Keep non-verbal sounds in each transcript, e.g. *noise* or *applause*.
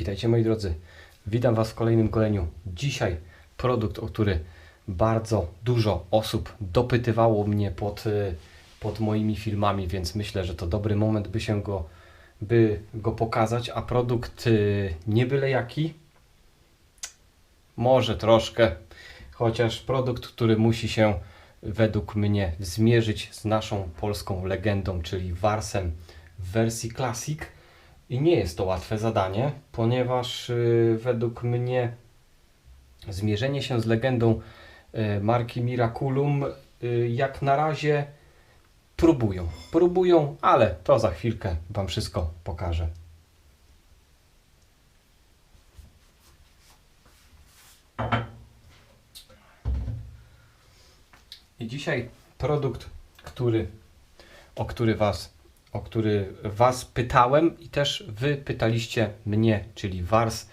Witajcie moi drodzy. Witam Was w kolejnym goleniu. Dzisiaj produkt, o który bardzo dużo osób dopytywało mnie pod, y, pod moimi filmami, więc myślę, że to dobry moment, by się go, by go pokazać. A produkt y, nie byle jaki, może troszkę, chociaż produkt, który musi się według mnie zmierzyć z naszą polską legendą, czyli Warsem w wersji Classic. I nie jest to łatwe zadanie, ponieważ y, według mnie zmierzenie się z legendą y, marki Miraculum y, jak na razie próbują. Próbują, ale to za chwilkę Wam wszystko pokażę. I dzisiaj produkt, który, o który was, o który was pytałem i też wy pytaliście mnie, czyli Wars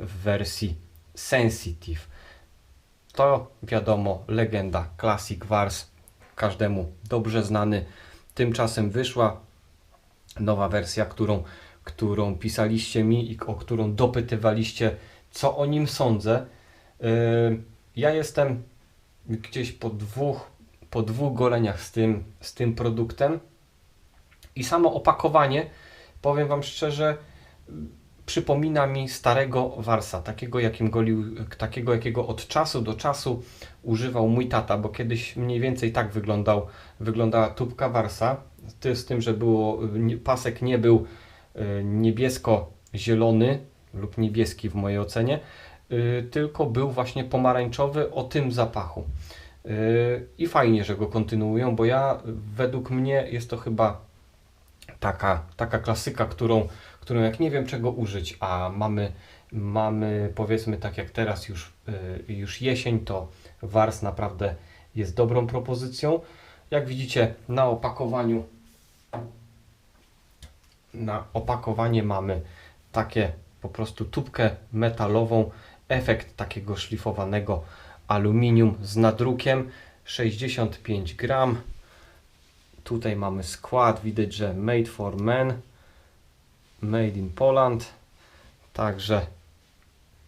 w wersji Sensitive. To wiadomo, legenda, Classic Wars, każdemu dobrze znany. Tymczasem wyszła nowa wersja, którą, którą pisaliście mi i o którą dopytywaliście, co o nim sądzę. Yy, Ja jestem gdzieś po dwóch, po dwóch goleniach z tym, z tym produktem i samo opakowanie, powiem Wam szczerze, przypomina mi starego Warsa, takiego, jakim golił, takiego jakiego od czasu do czasu używał mój tata, bo kiedyś mniej więcej tak wyglądał, wyglądała tubka Warsa, z tym, że było, pasek nie był y, niebiesko-zielony lub niebieski w mojej ocenie, y, tylko był właśnie pomarańczowy o tym zapachu. Y, I fajnie, że go kontynuują, bo ja według mnie jest to chyba taka, taka klasyka, którą, którą jak nie wiem czego użyć, a mamy, mamy powiedzmy tak jak teraz już, y, już jesień, to Wars naprawdę jest dobrą propozycją. Jak widzicie na opakowaniu na opakowanie mamy takie po prostu tubkę metalową, efekt takiego szlifowanego aluminium z nadrukiem 65 gram. Tutaj mamy skład, widać, że made for men, made in Poland. Także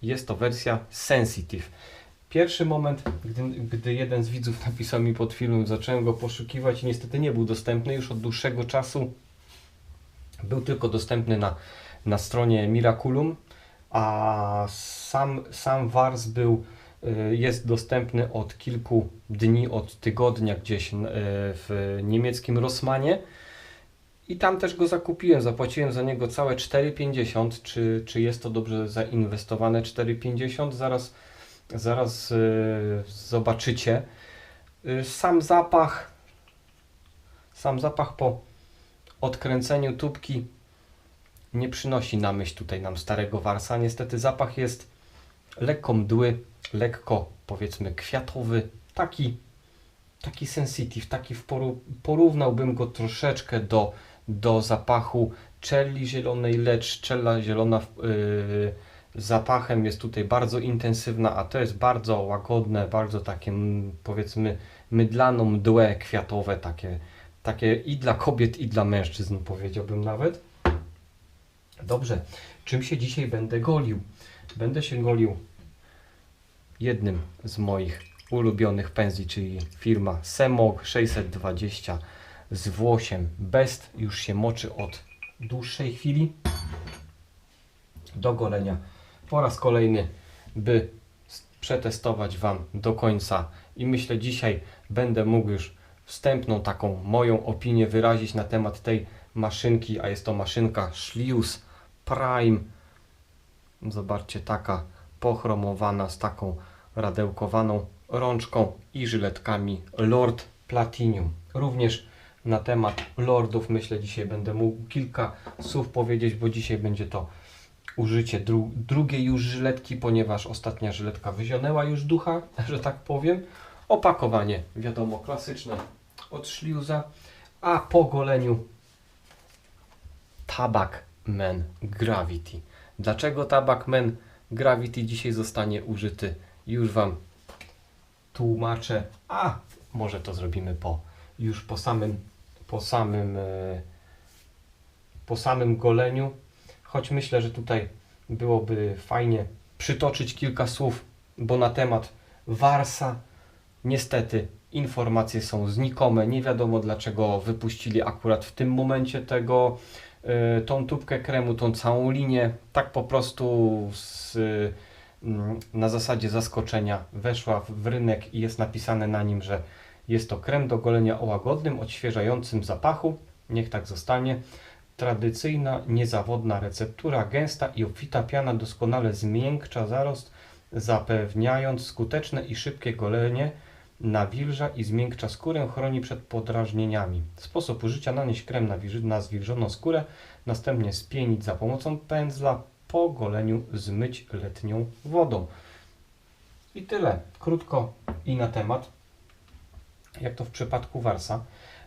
jest to wersja sensitive. Pierwszy moment, gdy, gdy jeden z widzów napisał mi pod filmem, zacząłem go poszukiwać i niestety nie był dostępny już od dłuższego czasu. Był tylko dostępny na, na stronie Miraculum, a sam, sam Wars był, jest dostępny od kilku dni, od tygodnia gdzieś y, w niemieckim Rossmanie. I tam też go zakupiłem, zapłaciłem za niego całe 4,50. Czy, czy jest to dobrze zainwestowane 4,50? Zaraz, zaraz y, zobaczycie. Y, sam zapach, sam zapach po odkręceniu tubki nie przynosi na myśl tutaj nam starego warsa. Niestety zapach jest lekko mdły, lekko powiedzmy kwiatowy, taki, taki sensitive, taki w poru, porównałbym go troszeczkę do, do zapachu czelli zielonej, lecz czella zielona yy, zapachem jest tutaj bardzo intensywna, a to jest bardzo łagodne, bardzo takie powiedzmy mydlano mdłe kwiatowe, takie, takie i dla kobiet, i dla mężczyzn powiedziałbym nawet. Dobrze, czym się dzisiaj będę golił? Będę się golił jednym z moich ulubionych pędzli, czyli firma Semog 620 z włosiem Best. Już się moczy od dłuższej chwili do golenia. Po raz kolejny, by przetestować Wam do końca i myślę dzisiaj będę mógł już wstępną taką moją opinię wyrazić na temat tej maszynki, a jest to maszynka Schlius Prime. Zobaczcie, taka pochromowana z taką radełkowaną rączką i żyletkami Lord Platinum. Również na temat Lordów myślę dzisiaj będę mógł kilka słów powiedzieć, bo dzisiaj będzie to użycie dru drugiej już żyletki, ponieważ ostatnia żyletka wyzionęła już ducha, *laughs* że tak powiem. Opakowanie, wiadomo, klasyczne od Schliusa, a po goleniu Tabak Man Gravity. Dlaczego Tabak Man Gravity dzisiaj zostanie użyty? Już Wam tłumaczę, a może to zrobimy po już po samym po samym e, po samym goleniu, choć myślę, że tutaj byłoby fajnie przytoczyć kilka słów, bo na temat Warsa niestety informacje są znikome. Nie wiadomo dlaczego wypuścili akurat w tym momencie tego, tą tubkę kremu, tą całą linię. Tak po prostu z, y, mm, na zasadzie zaskoczenia weszła w rynek i jest napisane na nim, że jest to krem do golenia o łagodnym, odświeżającym zapachu. Niech tak zostanie. Tradycyjna, niezawodna receptura, gęsta i obfita piana doskonale zmiękcza zarost, zapewniając skuteczne i szybkie golenie nawilża i zmiękcza skórę, chroni przed podrażnieniami. Sposób użycia: nanieść krem na, zwilżoną skórę, następnie spienić za pomocą pędzla, po goleniu zmyć letnią wodą. I tyle. Krótko i na temat, jak to w przypadku Warsa.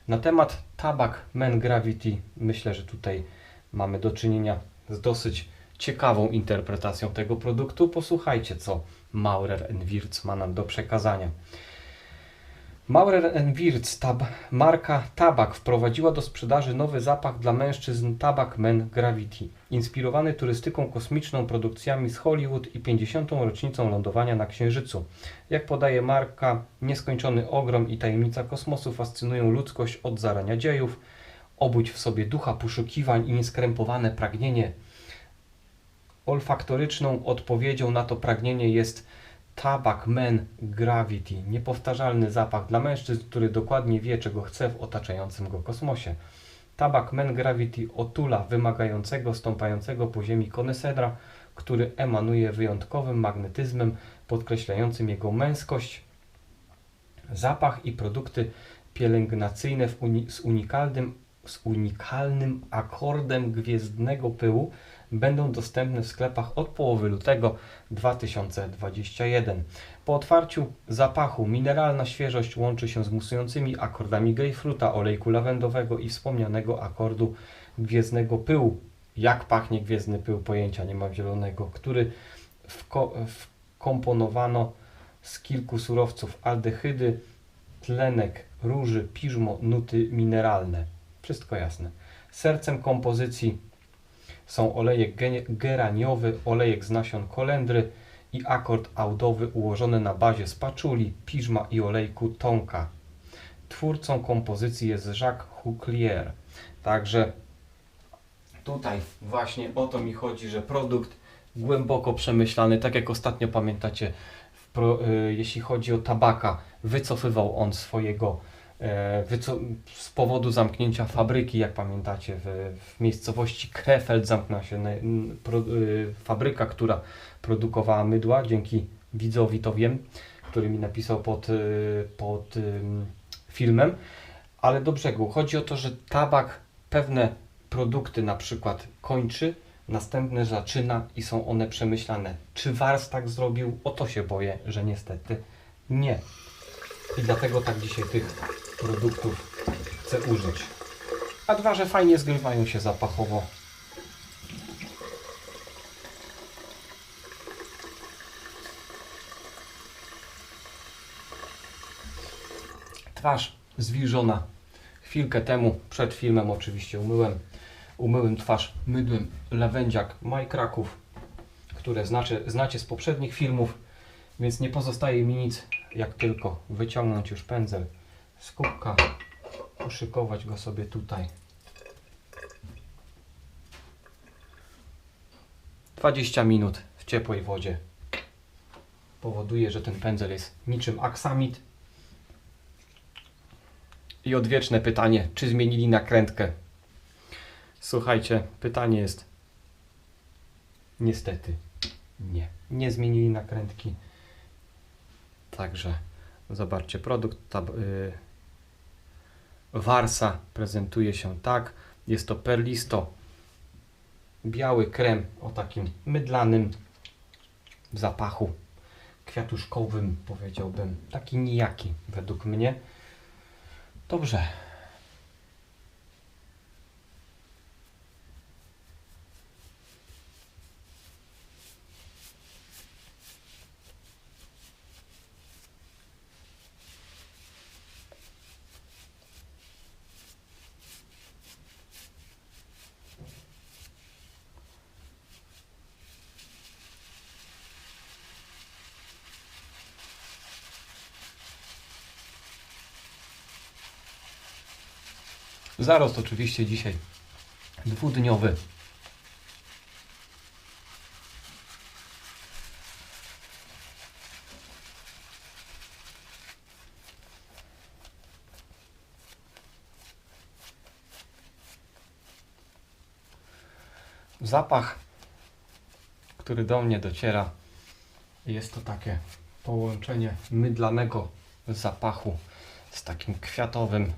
Na temat Tabak Men Gravity myślę, że tutaj mamy do czynienia z dosyć ciekawą interpretacją tego produktu. Posłuchajcie, co Maurer Wirtz ma nam do przekazania. Maurer Wirtz, tab, marka Tabak, wprowadziła do sprzedaży nowy zapach dla mężczyzn Tabak Men Gravity, inspirowany turystyką kosmiczną, produkcjami z Hollywood i 50. rocznicą lądowania na Księżycu. Jak podaje marka, nieskończony ogrom i tajemnica kosmosu fascynują ludzkość od zarania dziejów. Obudź w sobie ducha poszukiwań i nieskrępowane pragnienie. Olfaktoryczną odpowiedzią na to pragnienie jest Tabak Men Gravity, niepowtarzalny zapach dla mężczyzn, który dokładnie wie, czego chce w otaczającym go kosmosie. Tabak Men Gravity otula wymagającego, stąpającego po ziemi konesedra, który emanuje wyjątkowym magnetyzmem podkreślającym jego męskość. Zapach i produkty pielęgnacyjne uni- z, unikalnym, z unikalnym akordem gwiezdnego pyłu będą dostępne w sklepach od połowy lutego 2021. Po otwarciu zapachu mineralna świeżość łączy się z musującymi akordami grejpfruta, olejku lawendowego i wspomnianego akordu gwiezdnego pyłu. Jak pachnie gwiezdny pył, pojęcia nie mam zielonego, który wko- wkomponowano z kilku surowców aldehydy, tlenek róży, piżmo, nuty mineralne. Wszystko jasne. Sercem kompozycji są olejek geraniowy, olejek z nasion kolendry i akord audowy ułożony na bazie spaczuli, piżma i olejku tonka. Twórcą kompozycji jest Jacques Huclier. Także tutaj właśnie o to mi chodzi, że produkt głęboko przemyślany, tak jak ostatnio pamiętacie, pro, y, jeśli chodzi o tabaka, wycofywał on swojego z powodu zamknięcia fabryki, jak pamiętacie, w, w miejscowości Krefeld zamknęła się pro, y, fabryka, która produkowała mydła, dzięki widzowi to wiem, który mi napisał pod, y, pod filmem, ale do brzegu. Chodzi o to, że tabak pewne produkty na przykład kończy, następne zaczyna i są one przemyślane. Czy Wars tak zrobił? O to się boję, że niestety nie. I dlatego tak dzisiaj tych produktów chcę użyć. A dwa, że fajnie zgrywają się zapachowo. Twarz zwilżona. Chwilkę temu, przed filmem oczywiście umyłem. Umyłem twarz mydłem Lawędziak Majkraków, które znacie, znacie z poprzednich filmów, więc nie pozostaje mi nic, jak tylko wyciągnąć już pędzel z kubka, uszykować go sobie tutaj. 20 minut w ciepłej wodzie powoduje, że ten pędzel jest niczym aksamit. I odwieczne pytanie, czy zmienili nakrętkę? Słuchajcie, pytanie jest niestety nie. Nie zmienili nakrętki. Także zobaczcie, produkt tab, y, Warsa prezentuje się tak. Jest to perlisto biały krem o takim mydlanym zapachu kwiatuszkowym, powiedziałbym. Taki nijaki według mnie. Dobrze. Zarost oczywiście dzisiaj dwudniowy. Zapach, który do mnie dociera, jest to takie połączenie mydlanego zapachu z takim kwiatowym,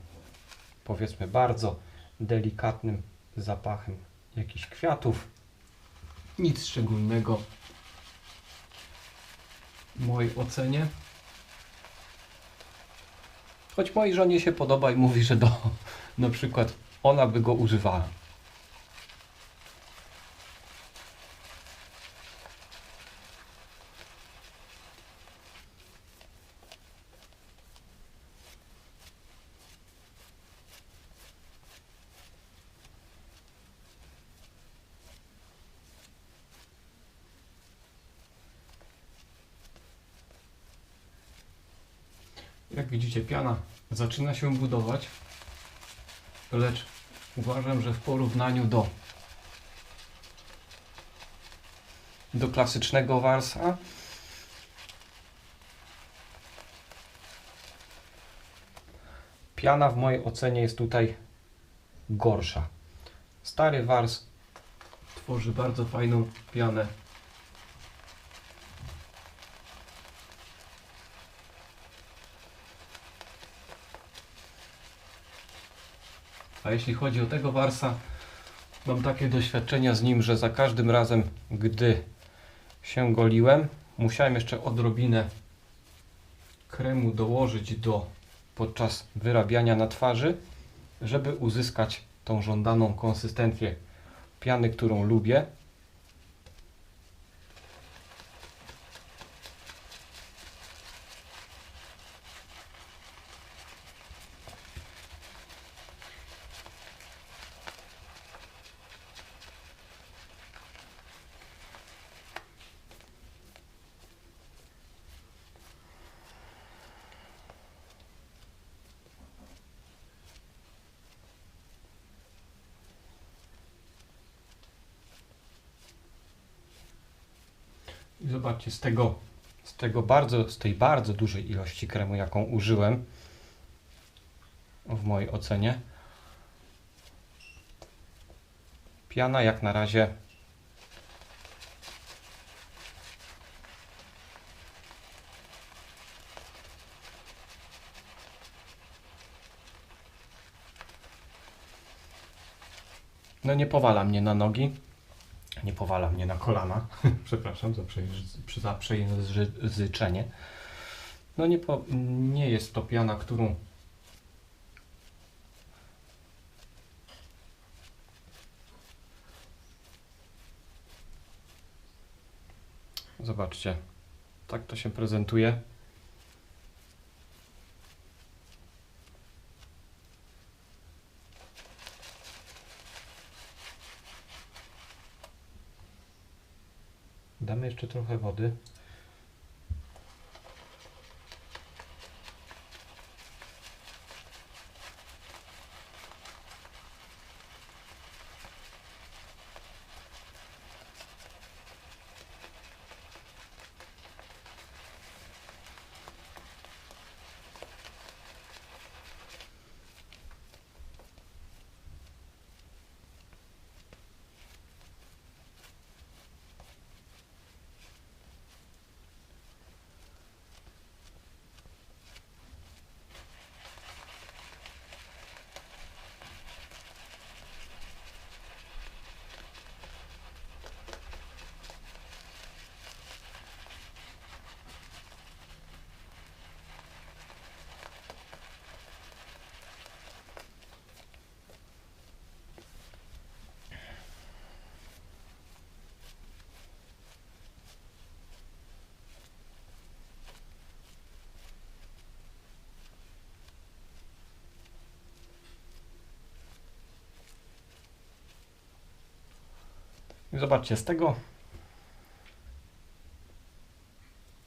powiedzmy bardzo delikatnym zapachem jakichś kwiatów. Nic szczególnego w mojej ocenie. Choć mojej żonie się podoba i mówi, że do, na przykład ona by go używała. Jak widzicie, piana zaczyna się budować, lecz uważam, że w porównaniu do do klasycznego warsa piana w mojej ocenie jest tutaj gorsza. Stary wars tworzy bardzo fajną pianę Jeśli chodzi o tego warsa, mam takie doświadczenia z nim, że za każdym razem, gdy się goliłem, musiałem jeszcze odrobinę kremu dołożyć do podczas wyrabiania na twarzy, żeby uzyskać tą żądaną konsystencję piany, którą lubię. I zobaczcie, z tego, z tego bardzo, z tej bardzo dużej ilości kremu, jaką użyłem, w mojej ocenie, piana jak na razie. No nie powala mnie na nogi nie powala mnie na kolana. *laughs* Przepraszam za, przejeż- za przejęzyczenie. No nie, po, nie jest to piana, którą Zobaczcie, tak to się prezentuje. Jeszcze trochę wody. I zobaczcie, z tego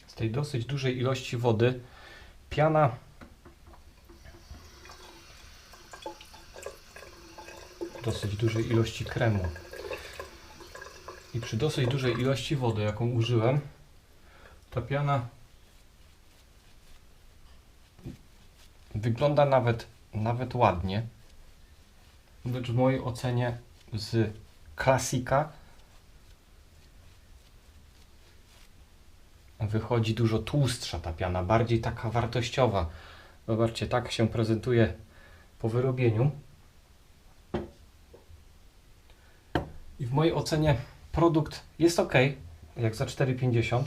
z tej dosyć dużej ilości wody piana dosyć dużej ilości kremu. I przy dosyć dużej ilości wody, jaką użyłem, ta piana wygląda nawet, nawet ładnie. Lecz w mojej ocenie z klasika wychodzi dużo tłustsza ta piana, bardziej taka wartościowa. Zobaczcie, tak się prezentuje po wyrobieniu. I w mojej ocenie produkt jest ok, jak za 4,50.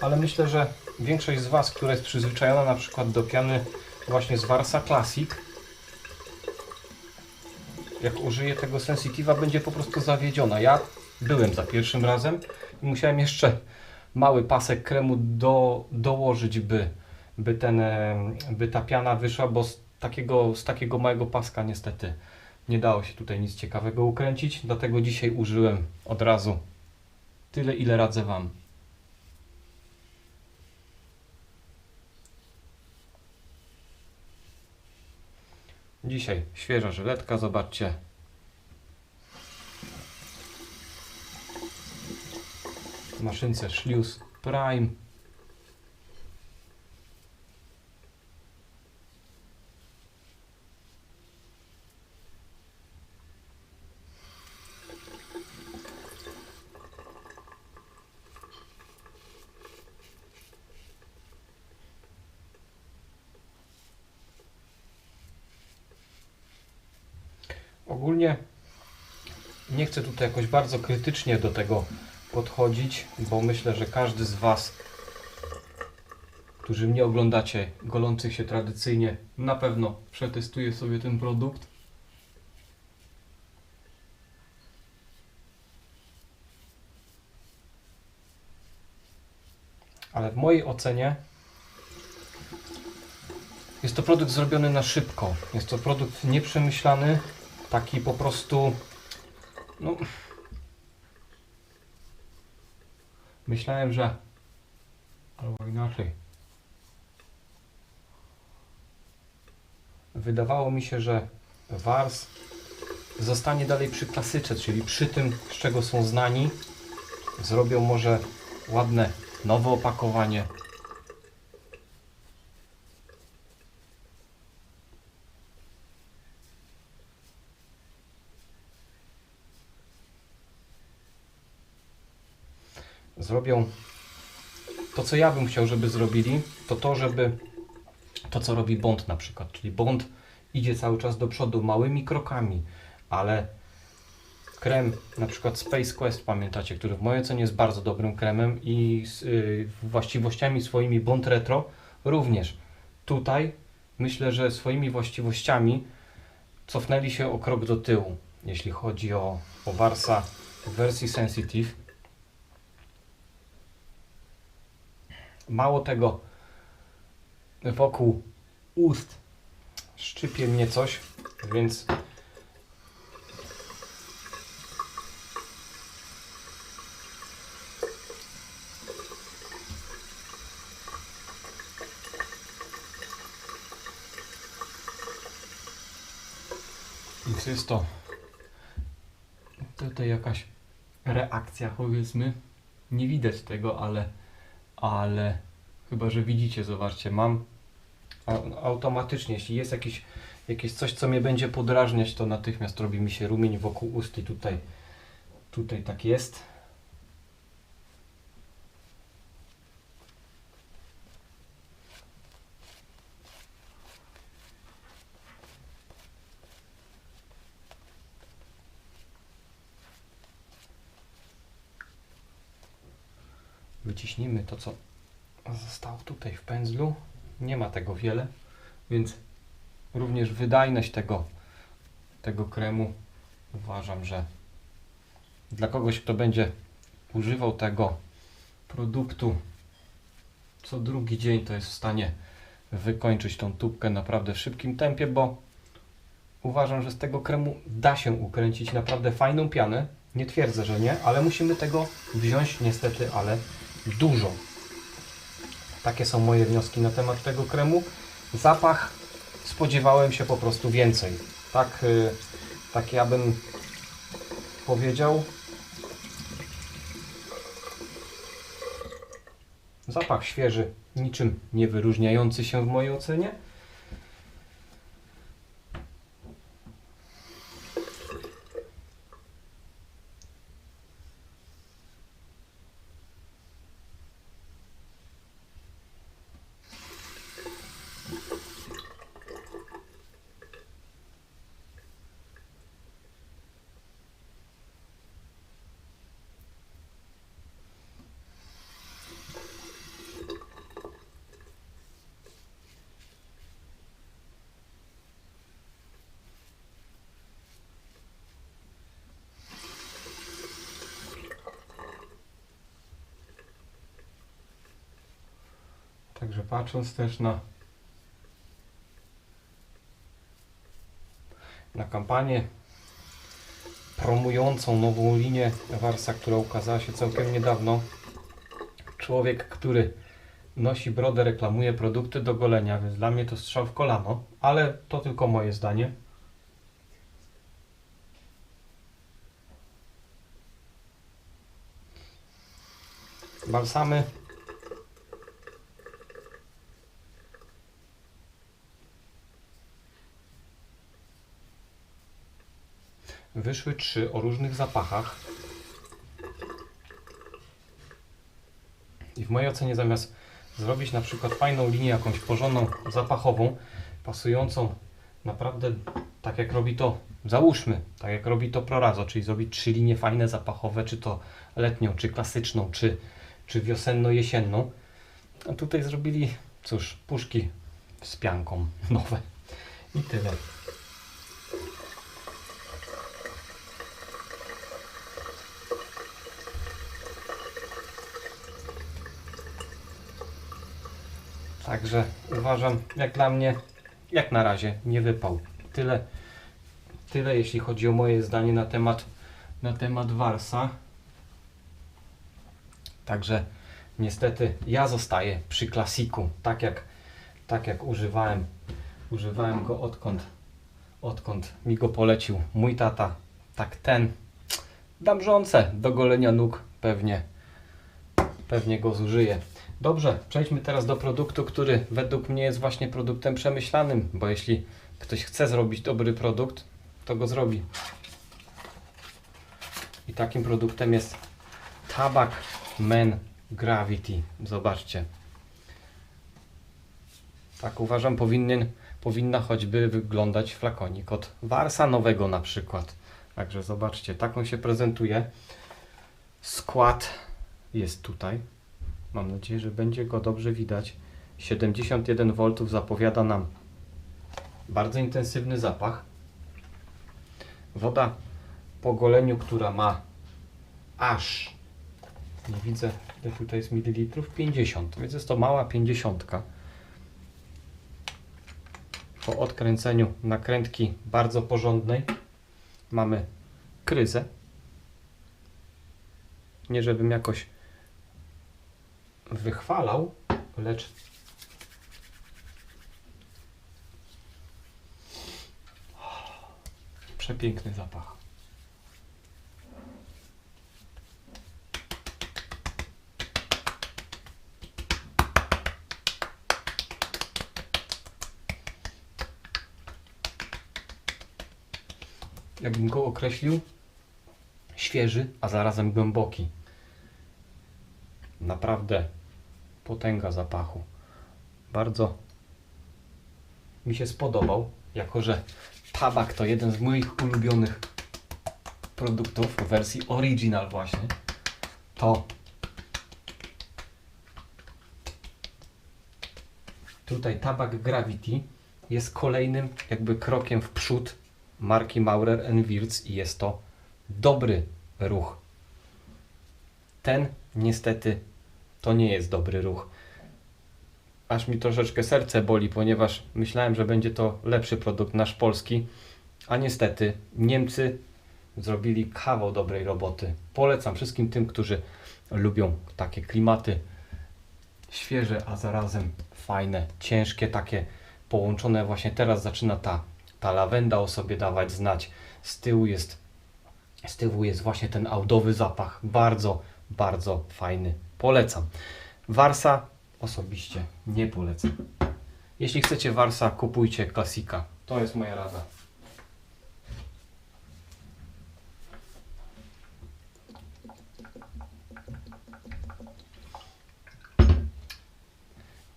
Ale myślę, że większość z Was, która jest przyzwyczajona na przykład do piany właśnie z Warsa Classic, jak użyje tego Sensitive'a, będzie po prostu zawiedziona. Ja byłem za pierwszym razem i musiałem jeszcze mały pasek kremu do, dołożyć, by, by, ten, em, by ta piana wyszła, bo z takiego, z takiego małego paska niestety nie dało się tutaj nic ciekawego ukręcić, dlatego dzisiaj użyłem od razu tyle, ile radzę Wam. Dzisiaj świeża żyletka, zobaczcie. Maszynce Schlius Prime. Ogólnie nie chcę tutaj jakoś bardzo krytycznie do tego podchodzić, bo myślę, że każdy z Was, którzy mnie oglądacie, golących się tradycyjnie, na pewno przetestuje sobie ten produkt. Ale w mojej ocenie jest to produkt zrobiony na szybko. Jest to produkt nieprzemyślany, taki po prostu. No. Myślałem, że. Albo inaczej. Wydawało mi się, że Wars zostanie dalej przy klasyce, czyli przy tym, z czego są znani. Zrobią może ładne nowe opakowanie. Zrobią to, co ja bym chciał, żeby zrobili, to to, żeby to, co robi Bond na przykład, czyli Bond idzie cały czas do przodu małymi krokami, ale krem, na przykład Space Quest, pamiętacie, który w mojej ocenie jest bardzo dobrym kremem i z y, właściwościami swoimi Bond Retro również. Tutaj myślę, że swoimi właściwościami cofnęli się o krok do tyłu, jeśli chodzi o, o Warsa w wersji Sensitive. Mało tego, wokół ust szczypie mnie coś, więc Więc jest to tutaj jakaś reakcja, powiedzmy. Nie widać tego, ale ale chyba, że widzicie, zobaczcie, mam a- automatycznie, jeśli jest jakieś, jakieś coś, co mnie będzie podrażniać, to natychmiast robi mi się rumień wokół ust i tutaj, tutaj tak jest. To, co zostało tutaj w pędzlu. Nie ma tego wiele, więc również wydajność tego, tego kremu uważam, że dla kogoś, kto będzie używał tego produktu co drugi dzień, to jest w stanie wykończyć tą tubkę naprawdę w szybkim tempie, bo uważam, że z tego kremu da się ukręcić naprawdę fajną pianę. Nie twierdzę, że nie, ale musimy tego wziąć niestety, ale dużo. Takie są moje wnioski na temat tego kremu. Zapach spodziewałem się po prostu więcej. Tak, y, tak ja bym powiedział. Zapach świeży, niczym nie wyróżniający się w mojej ocenie. Także patrząc też na na kampanię promującą nową linię Warsa, która ukazała się całkiem niedawno. Człowiek, który nosi brodę, reklamuje produkty do golenia, więc dla mnie to strzał w kolano, ale to tylko moje zdanie. Balsamy Wyszły trzy o różnych zapachach. I w mojej ocenie zamiast zrobić na przykład fajną linię jakąś porządną, zapachową, pasującą naprawdę tak jak robi to, załóżmy, tak jak robi to Prorazo, czyli zrobić trzy linie fajne, zapachowe, czy to letnią, czy klasyczną, czy, czy wiosenno-jesienną. A tutaj zrobili, cóż, puszki z pianką nowe. I tyle. Także uważam, jak dla mnie, jak na razie, nie wypał. Tyle, tyle jeśli chodzi o moje zdanie na temat, na temat Warsa. Także niestety ja zostaję przy klasiku, tak jak, tak jak używałem, używałem go odkąd, odkąd mi go polecił mój tata. Tak ten, dam żonce do golenia nóg, pewnie, pewnie go zużyję. Dobrze, przejdźmy teraz do produktu, który według mnie jest właśnie produktem przemyślanym, bo jeśli ktoś chce zrobić dobry produkt, to go zrobi. I takim produktem jest Tabak Men Gravity. Zobaczcie. Tak uważam, powinien, powinna choćby wyglądać flakonik od Warsa nowego na przykład. Także zobaczcie, taką się prezentuje. Skład jest tutaj. Mam nadzieję, że będzie go dobrze widać. 71 V zapowiada nam bardzo intensywny zapach. Woda po goleniu, która ma aż, nie widzę ile tutaj jest mililitrów, 50, więc jest to mała 50. Po odkręceniu nakrętki bardzo porządnej mamy kryzę. Nie żebym jakoś wychwalał, lecz przepiękny zapach. Jakbym go określił, świeży, a zarazem głęboki. Naprawdę potęga zapachu. Bardzo mi się spodobał, jako że tabak to jeden z moich ulubionych produktów w wersji original właśnie. To tutaj tabak Gravity jest kolejnym jakby krokiem w przód marki Maurer Wirtz i jest to dobry ruch. Ten niestety to nie jest dobry ruch. Aż mi troszeczkę serce boli, ponieważ myślałem, że będzie to lepszy produkt nasz polski, a niestety Niemcy zrobili kawał dobrej roboty. Polecam wszystkim tym, którzy lubią takie klimaty świeże, a zarazem fajne, ciężkie, takie połączone. Właśnie teraz zaczyna ta ta lawenda o sobie dawać znać. Z tyłu jest, z tyłu jest właśnie ten audowy zapach. Bardzo, bardzo fajny. Polecam. Warsa osobiście nie polecam. Jeśli chcecie Warsa, kupujcie klasika. To jest moja rada.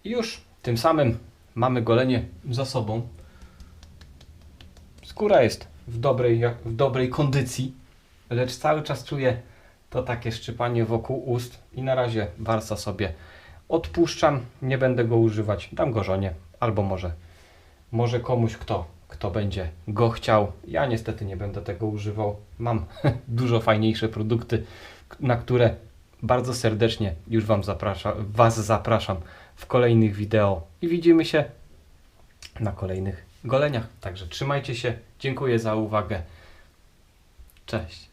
I już tym samym mamy golenie za sobą. Skóra jest w dobrej, w dobrej kondycji, lecz cały czas czuję to takie szczypanie wokół ust i na razie warsa sobie odpuszczam, nie będę go używać, dam go żonie albo może, może komuś, kto, kto będzie go chciał. Ja niestety nie będę tego używał. Mam *laughs* dużo fajniejsze produkty, na które bardzo serdecznie już wam zapraszam, Was zapraszam w kolejnych wideo i widzimy się na kolejnych goleniach. Także trzymajcie się. Dziękuję za uwagę. Cześć.